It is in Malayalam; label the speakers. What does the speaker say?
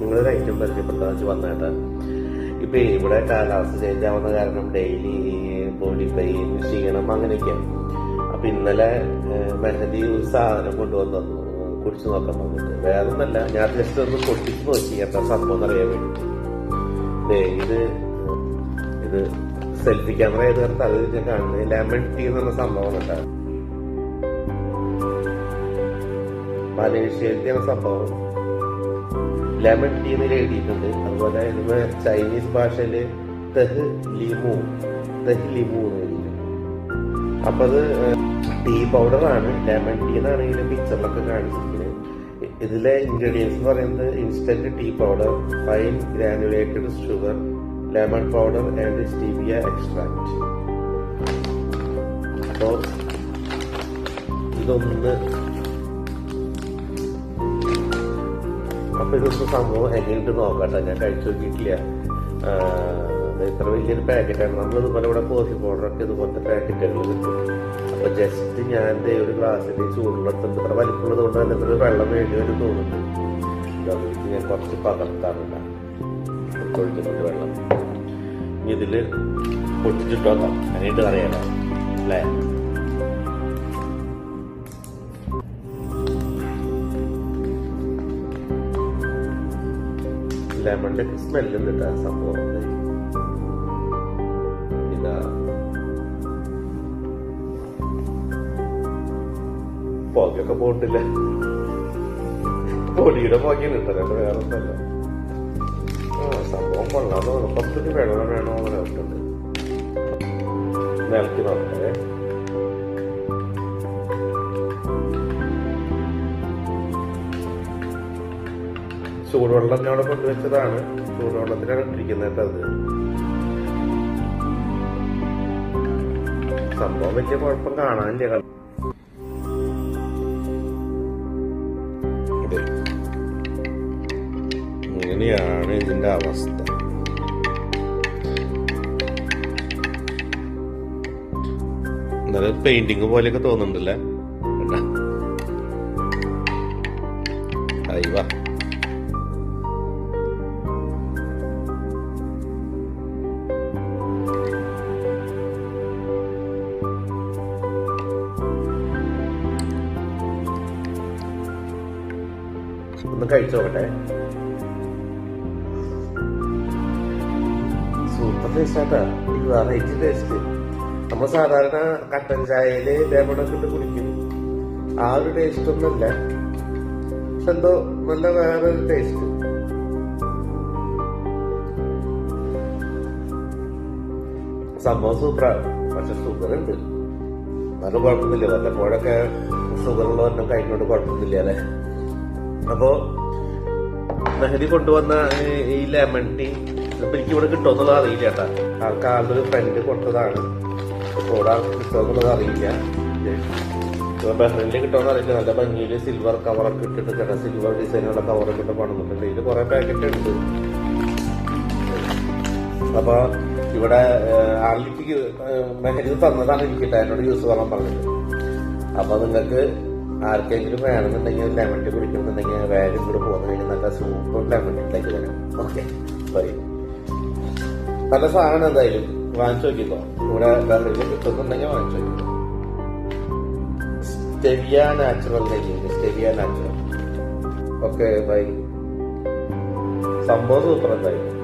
Speaker 1: നിങ്ങളൊരു ഐറ്റം പരിചയപ്പെടുത്താൻ വെച്ച് വന്നേട്ടാ ഇപ്പൊ ഇവിടെ കാലാവസ്ഥ ചേഞ്ച് ആവുന്ന കാരണം ഡെയിലി ബോഡി പെയിൻ ക്ഷീണം അങ്ങനെയൊക്കെയാണ് അപ്പൊ ഇന്നലെ മെഹദി ഒരു സാധനം കൊണ്ടുവന്നു. തന്നു, കുടിച്ചു നോക്കാൻ വന്നിട്ട്. വേറെ ഒന്നല്ല ഞാൻ ജസ്റ്റ് ഒന്ന് പൊട്ടിച്ച് നോക്കി. എന്താ സംഭവം എന്നറിയാൻ വേണ്ടി. ഇത് ഇത് സെൽഫി ക്യാമറ ഏത് കാരണം അത് ഞാൻ കാണുന്നത് ലെമൺ ടീ എന്നുള്ള സംഭവം ഉണ്ടായിരുന്നു പല വിഷയത്തിൽ സംഭവം? ലെമൺ ടീ എന്ന് എഴുതിയിട്ടുണ്ട്. അതുപോലെ നമ്മൾ ചൈനീസ് ഭാഷയിൽ തെഹ് ലിമു തെഹ് ലിമു എന്ന് എഴുതിയിട്ടുണ്ട്. അപ്പൊ അത് ടീ പൗഡറാണ് ലെമൺ ടീ എന്നാണ് ഇതിന്റെ പിക്ചറിലൊക്കെ കാണിച്ചിരിക്കുന്നത്. ഇതിലെ ഇൻഗ്രീഡിയൻസ് എന്ന് പറയുന്നത് instant tea powder fine granulated sugar lemon powder and stevia extract അപ്പോൾ ഇതൊന്ന് അപ്പൊ ഇതൊന്ന് സംഭവം എങ്ങനെയുണ്ട് നോക്കട്ടെ ഞാൻ കഴിച്ചു നോക്കിയിട്ടില്ല. ഇത്ര വലിയൊരു പാക്കറ്റാണ് നമ്മൾ ഇതുപോലെ ഇവിടെ കോഫി പൗഡറൊക്കെ ഇതുപോലത്തെ പാക്കറ്റുകൾ കിട്ടും അപ്പോൾ ജസ്റ്റ് ഞാൻ ദേ ഒരു ഗ്ലാസ്സിൽ ചൂടുള്ളത്തുണ്ട് ഇത്ര വലിപ്പമുള്ളത് കൊണ്ട് തന്നെ ഇത്ര വെള്ളം വേണ്ടി വരും തോന്നുന്നുണ്ട് ഞാൻ കുറച്ച് പകർത്താറുണ്ട്. ഒഴിക്കുന്നുണ്ട് വെള്ളം. ഇനി ഇതിൽ പൊട്ടിച്ചിട്ടോ നോക്കാം. അങ്ങനെയിട്ട് അറിയാലോ. അല്ലേ? ലെമണിന്റെ സ്മെല്ല് കിട്ടാൻ സംഭവം. ഇതാ. പുകയൊക്കെ പോണ്ടില്ല പൊടിയുടെ പുകയാണ് ഇട്ടല്ലോ വേറെ ഒന്നല്ല സംഭവം കൊള്ളാന്ന് പറഞ്ഞു കുറച്ചൊരു വെള്ളം വേണോ എന്ന് പറഞ്ഞിട്ടുണ്ട് നോക്കട്ടെ. ചൂടുവെള്ളം അവിടെ കൊണ്ടുവച്ചതാണ്. ചൂടുവെള്ളത്തിലാണ് ഇട്ടിരിക്കുന്നത് അത്. സംഭവം വലിയ കുഴപ്പം കാണാനില്ല. ഇങ്ങനെയാണ് ഇതിന്റെ അവസ്ഥ. എന്നാലും പെയിന്റിങ് പോലെയൊക്കെ തോന്നുന്നുണ്ടല്ലേ? കണ്ടാ? ഒന്ന് കഴിച്ചു നോക്കട്ടെ. സൂപ്പർ ടേസ്റ്റ് വെറൈറ്റി ടേസ്റ്റ് നമ്മൾ സാധാരണ കട്ടൻ ചായയിൽ ഇതേപോലെ ഇട്ട് കുടിക്കും. ആ ഒരു ടേസ്റ്റ് ഒന്നുമല്ല. പക്ഷെ എന്തോ നല്ല വേറൊരു ടേസ്റ്റ് സംഭവം സൂപ്പറാണ് പക്ഷെ ഷുഗർ ഉണ്ട്. എന്നാലും കുഴപ്പമൊന്നുമില്ല. വല്ലപ്പോഴൊക്കെ ഷുഗർ ഉള്ളവരുടെ കഴിക്കുന്നോണ്ട് കുഴപ്പമൊന്നുമില്ല അല്ലേ? അപ്പോ മെഹദി കൊണ്ടുവന്ന ഈ- ലെമൺ ടീ ഇപ്പൊ എനിക്ക് ഇവിടെ കിട്ടുമെന്നുള്ളത് അറിയില്ല കേട്ടാ. ആൾക്ക് ആളുടെ ഒരു ഫ്രണ്ട് കൊടുത്തതാണ്. ആൾക്ക് കിട്ടുമെന്നുള്ളത് അറിയില്ല. ബഹ്റിന്റെ കിട്ടുമെന്ന് അറിയില്ല. നല്ല ഭംഗിയിൽ സിൽവർ കവറൊക്കെ ഇട്ടിട്ട് ചേട്ടാ സിൽവർ ഡിസൈനുള്ള കവറൊക്കെ ഇട്ട് പണിതിട്ടുണ്ട്. ഇതിൽ കുറെ പാക്കറ്റ് ഉണ്ട്. അപ്പൊ ഇവിടെ ആളിക്ക് മെഹദി തന്നതാണ് എനിക്ക്. എന്നോട് യൂസ് പറയാൻ പറഞ്ഞത്. അപ്പൊ നിങ്ങൾക്ക് ആർക്കെങ്കിലും വേണമെന്നുണ്ടെങ്കിൽ ലെമൺ ടീ കുടിക്കണമെന്നുണ്ടെങ്കിൽ വേഗം കൂടെ പോകുന്ന കഴിഞ്ഞാൽ നല്ല സൂപ്പർ ലെമൺ ടീ ഉണ്ടാക്കി തരാം. ഓക്കെ പറയും നല്ല സാധനം എന്തായാലും. വാങ്ങിച്ചു നോക്കിക്കോ. ഇവിടെ വെറുതെ കിട്ടുന്നുണ്ടെങ്കിൽ വാങ്ങിച്ചു നോക്കിക്കോ. Stevia natural stevia natural okay bye സംഭവം സൂപ്പർ എന്തായാലും.